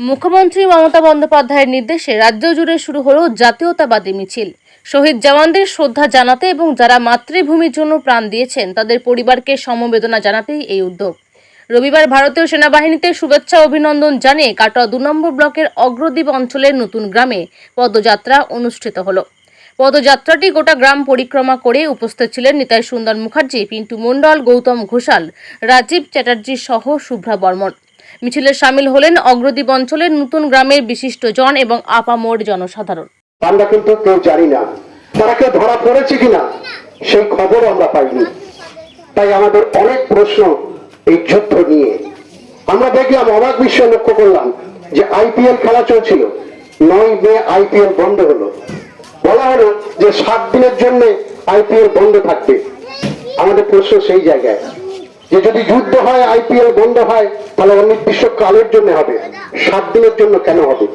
মুখ্যমন্ত্রী মমতা বন্দ্যোপাধ্যায়ের নির্দেশে রাজ্য জুড়ে শুরু হলো জাতীয়তাবাদী মিছিল। শহীদ জওয়ানদের শ্রদ্ধা জানাতে এবং যারা মাতৃভূমির জন্য প্রাণ দিয়েছেন, তাদের পরিবারকে সমবেদনা জানাতেই এই উদ্যোগ। রবিবার ভারতীয় সেনাবাহিনীতে শুভেচ্ছা অভিনন্দন জানিয়ে কাটোয়া দু নম্বর ব্লকের অগ্রদ্বীপ অঞ্চলের নতুন গ্রামে পদযাত্রা অনুষ্ঠিত হলো। পদযাত্রাটি গোটা গ্রাম পরিক্রমা করে উপস্থিত ছিলেন নিতাই সুন্দর মুখার্জি, পিন্টু মণ্ডল, গৌতম ঘোষাল, রাজীব চ্যাটার্জি সহ শুভ্রা বর্মন। মিছিলে সামিল হলেন অগ্রদ্বীপ অঞ্চলের নতুন গ্রামের বিশিষ্টজন এবং আপামোর জনসাধারণ। আমরা কিন্তু কেউ জানি না তারা কেউ ধরা পড়েছে কিনা, সেই খবর আমরা পাইনি। তাই আমাদের অনেক প্রশ্ন এই যুদ্ধ নিয়ে। আমরা দেখলাম, অবাক বিষয় লক্ষ্য করলাম যে আইপিএল খেলা চলছিল। নয় মে আইপিএল বন্ধ হলো। বলা হলো যে সাত দিনের জন্য আইপিএল বন্ধ থাকবে। আমাদের প্রশ্ন সেই জায়গায়। যে যদি যুদ্ধ হয় আইপিএল বন্ধ হয়, তাহলে অনির্দিষ্ট কালের জন্য হবে। সাত দিনের জন্য কেন হবে?